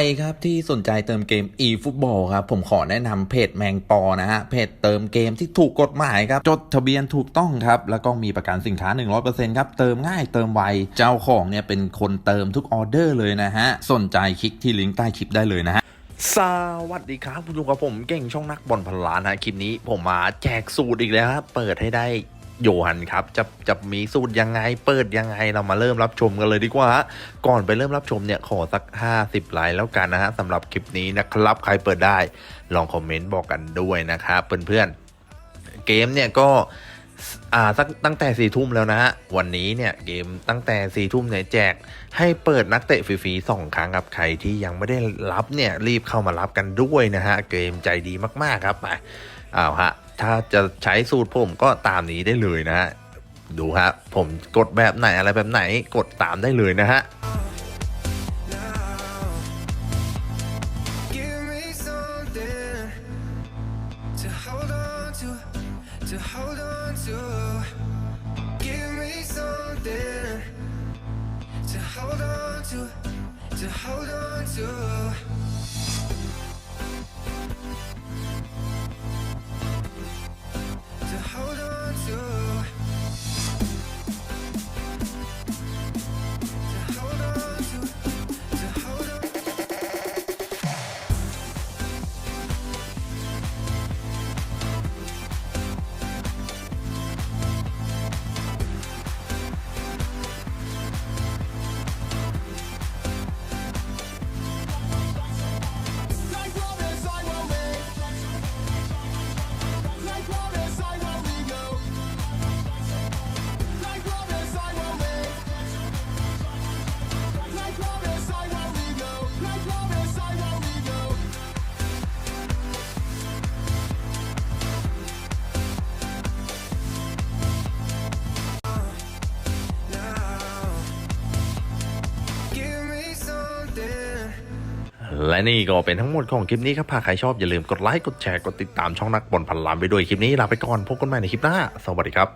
ใครครับที่สนใจเติมเกม eFootball ครับผมขอแนะนำเพจแมงปอนะฮะเพจเติมเกมที่ถูกกฎหมายครับจดทะเบียนถูกต้องครับแล้วก็มีประกันสินค้า 100%ครับเติมง่ายเติมไวเจ้าของเนี่ยเป็นคนเติมทุกออเดอร์เลยนะฮะสนใจคลิกที่ลิงก์ใต้คลิปได้เลยนะฮะสวัสดีครับคุณผู้ชมครับผมเก่งช่องนักบอลพันล้านนะคลิปนี้ผมมาแจกสูตรอีกแล้วครับเปิดให้ได้ โยฮันครับ จะจะมีสูตรยังไงเปิดยังไงเรามาเริ่มรับชมกันเลยดีกว่า ก่อนไปเริ่มรับชมเนี่ยขอสัก 50 ไลค์แล้วกันนะฮะสำหรับคลิปนี้นะครับใครเปิดได้ลองคอมเมนต์บอกกันด้วยนะครับเพื่อนๆเกมเนี่ยก็อ่าตั้งตั้งแต่สี่ทุ่มแล้วนะฮะ วันนี้เนี่ยเกมตั้งแต่สี่ทุ่มเนี่ยแจก ให้เปิดนักเตะฟรีๆสองครั้งครับใครที่ยังไม่ได้รับเนี่ยรีบเข้ามารับกันด้วยนะฮะ เกมใจดีมากๆครับไปอ้าวฮะ ถ้าจะใช้สูตรผมก็ตามนี้ได้เลยนะฮะ ดูฮะ ผมกดแบบไหนอะไรแบบไหนกดตามได้เลยนะฮะ และนี่ก็เป็นทั้งหมดของคลิปนี้ครับหากใครชอบอย่าลืมกดไลค์กดแชร์กดติดตามช่องนักบอลพันล้านไปด้วยคลิปนี้ลาไปก่อนพบกันใหม่ในคลิปหน้า สวัสดีครับ